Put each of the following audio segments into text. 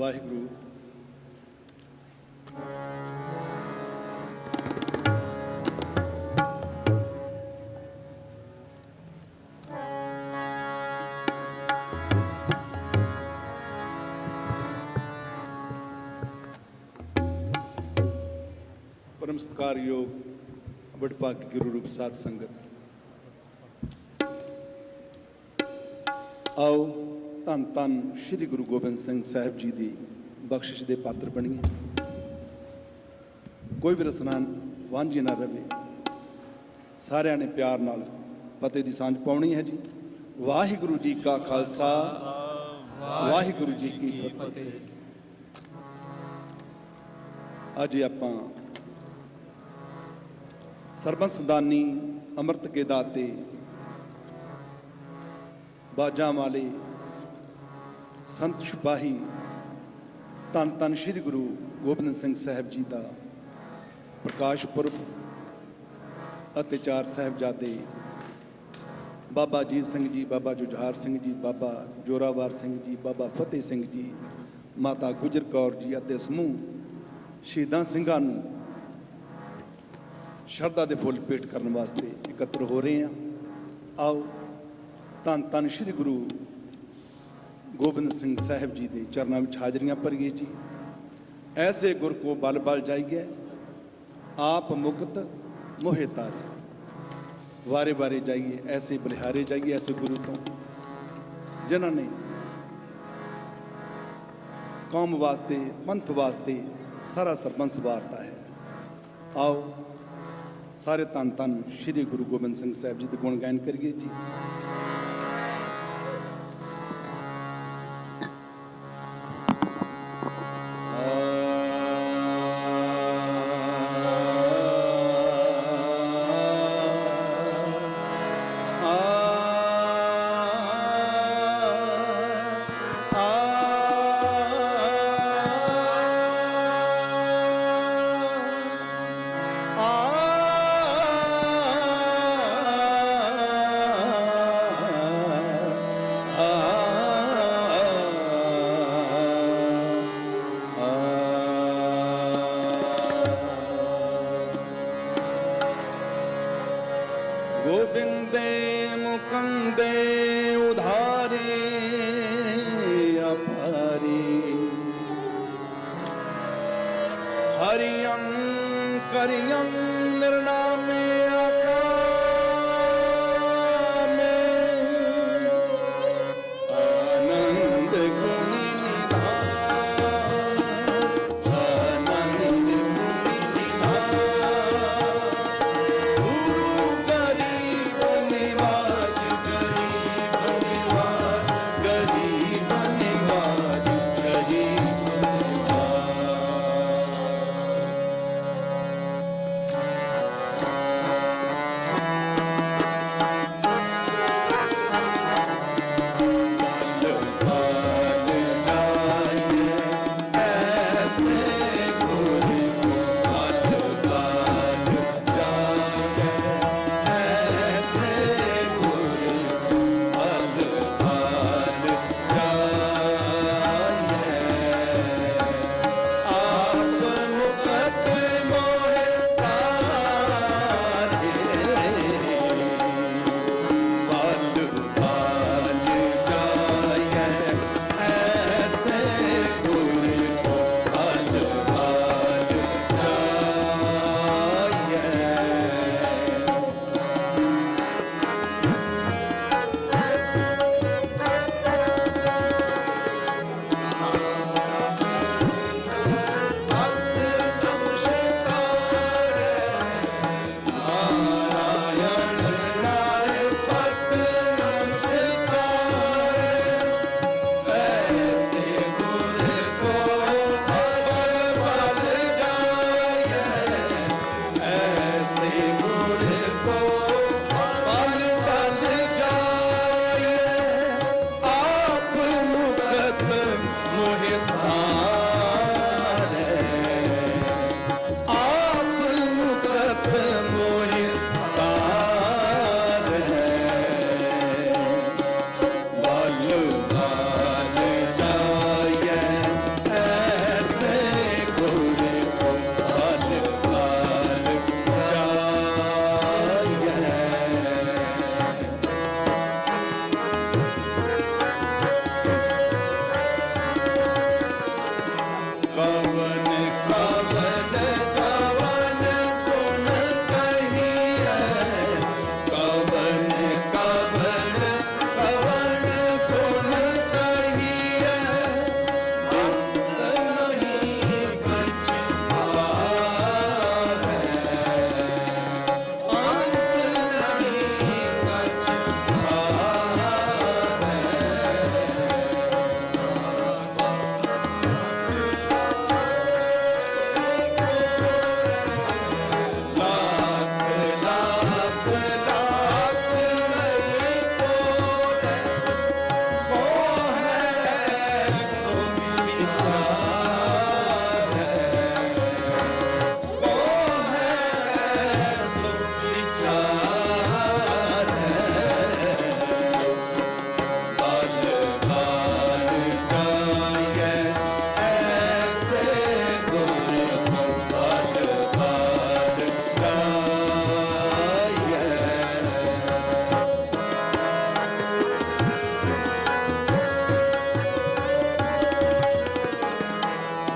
ਵਾਹਿਗੁਰੂ। ਪਰਮ ਸਤਿਕਾਰਯੋਗ ਵਡਭਾਗੀ ਗੁਰੂ ਰੂਪ ਸਾਧ ਸੰਗਤ। ਆਓ ਧੰਨ ਧੰਨ ਸ੍ਰੀ ਗੁਰੂ ਗੋਬਿੰਦ ਸਿੰਘ ਸਾਹਿਬ ਜੀ ਦੀ ਬਖਸ਼ਿਸ਼ ਦੇ ਪਾਤਰ ਬਣੀਏ ਕੋਈ ਵੀ ਰਸਨਾ ਵਾਂਝੀ ਨਾ ਰਵੇ। ਸਾਰਿਆਂ ਨੇ ਪਿਆਰ ਨਾਲ ਪਤੇ ਦੀ ਸਾਂਝ ਪਾਉਣੀ ਹੈ ਜੀ। ਵਾਹਿਗੁਰੂ ਜੀ ਕਾ ਖਾਲਸਾ, ਵਾਹਿਗੁਰੂ ਜੀ ਕੀ ਫਤਿਹ। ਅੱਜ ਆਪਾਂ ਸਰਬੰਸ ਦਾਨੀ ਅੰਮ੍ਰਿਤ ਕੇ ਦਾਤੇ ਬਾਜਾਂ ਵਾਲੇ ਸੰਤ ਸਿਪਾਹੀ ਧੰਨ ਧੰਨ ਸ੍ਰੀ ਗੁਰੂ ਗੋਬਿੰਦ ਸਿੰਘ ਸਾਹਿਬ ਜੀ ਦਾ ਪ੍ਰਕਾਸ਼ ਪੁਰਬ ਅਤੇ ਚਾਰ ਸਾਹਿਬਜ਼ਾਦੇ, ਬਾਬਾ ਜੀਤ ਸਿੰਘ ਜੀ, ਬਾਬਾ ਜੁਝਾਰ ਸਿੰਘ ਜੀ, ਬਾਬਾ ਜੋਰਾਵਰ ਸਿੰਘ ਜੀ, ਬਾਬਾ ਫਤਿਹ ਸਿੰਘ ਜੀ, ਮਾਤਾ ਗੁਜਰ ਕੌਰ ਜੀ ਅਤੇ ਸਮੂਹ ਸ਼ਹੀਦਾਂ ਸਿੰਘਾਂ ਨੂੰ ਸ਼ਰਧਾ ਦੇ ਫੁੱਲ ਭੇਟ ਕਰਨ ਵਾਸਤੇ ਇਕੱਤਰ ਹੋ ਰਹੇ ਹਾਂ। ਆਓ ਧੰਨ ਧੰਨ ਸ੍ਰੀ ਗੁਰੂ ਗੋਬਿੰਦ ਸਿੰਘ ਸਾਹਿਬ ਜੀ ਦੇ ਚਰਨਾਂ ਵਿੱਚ ਹਾਜ਼ਰੀਆਂ ਭਰੀਏ ਜੀ। ਐਸੇ ਗੁਰ ਕੋ ਬਲ ਬਲ ਜਾਈਏ, ਆਪ ਮੁਕਤ ਮੋਹਿ ਤਾਰੇ। ਵਾਰੇ ਵਾਰੇ ਜਾਈਏ, ਐਸੇ ਬਲਿਹਾਰੇ ਜਾਈਏ, ਐਸੇ ਗੁਰੂ ਤੋਂ, ਜਿਨ੍ਹਾਂ ਨੇ ਕੌਮ ਵਾਸਤੇ, ਪੰਥ ਵਾਸਤੇ ਸਾਰਾ ਸਰਬੰਸ ਵਾਰਤਾ ਹੈ। ਆਓ, ਸਾਰੇ ਧੰਨ ਧੰਨ ਸ੍ਰੀ ਗੁਰੂ ਗੋਬਿੰਦ ਸਿੰਘ ਸਾਹਿਬ ਜੀ ਦੇ ਗੁਣ ਗਾਇਨ ਕਰੀਏ ਜੀ। ਗੋਬਿੰਦੇ ਮੁਕੰਦੇ ਉਧਾਰੇ ਅਪਾਰੀ ਹਰਿਯੰ ਕਰਿਯੰ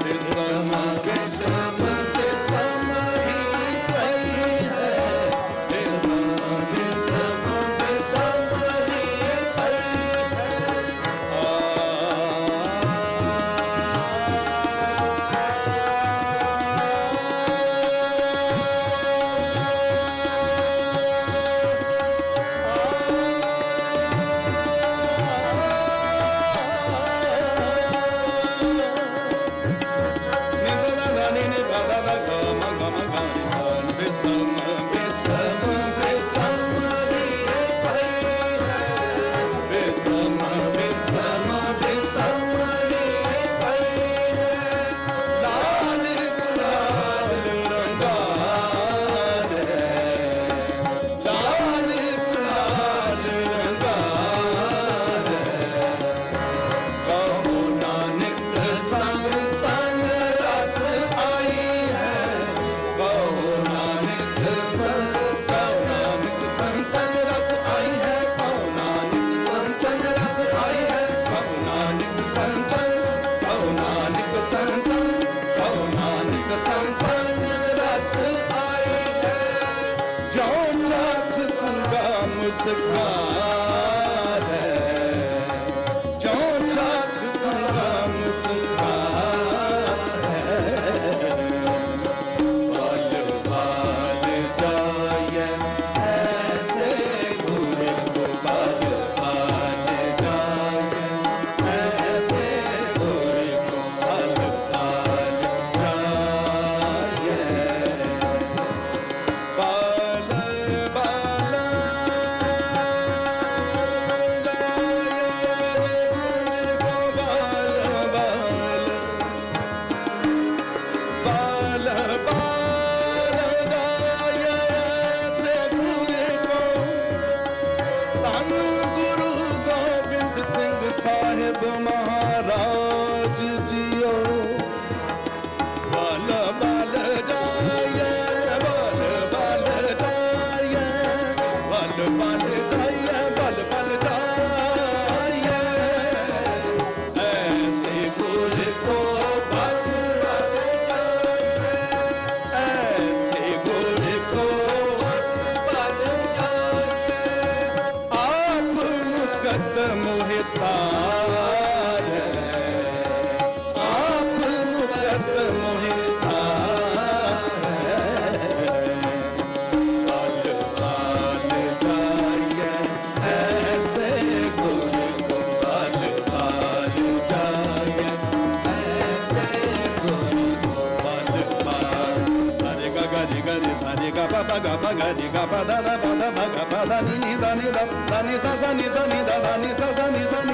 Sama Besama దని దని దని సని సని సని దని సని సని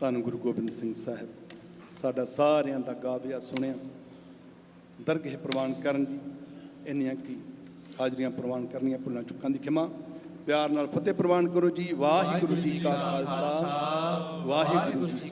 ਧੰਨ ਗੁਰੂ ਗੋਬਿੰਦ ਸਿੰਘ ਸਾਹਿਬ। ਸਾਡਾ ਸਾਰਿਆਂ ਦਾ ਗਾਵਿਆ ਸੁਣਿਆ। ਦਰਗਹਿ ਪ੍ਰਵਾਨ ਕਰਨ ਜੀ ਇੰਨੀਆਂ ਕੀ ਹਾਜ਼ਰੀਆਂ ਪ੍ਰਵਾਨ ਕਰਨੀਆਂ ਭੁੱਲਾਂ ਚੁੱਕਾਂ ਦੀ ਖਿਮਾ। ਪਿਆਰ ਨਾਲ ਫਤਿਹ ਪ੍ਰਵਾਨ ਕਰੋ ਜੀ। ਵਾਹਿਗੁਰੂ ਜੀ ਕਾ ਖਾਲਸਾ। ਵਾਹਿਗੁਰੂ ਜੀ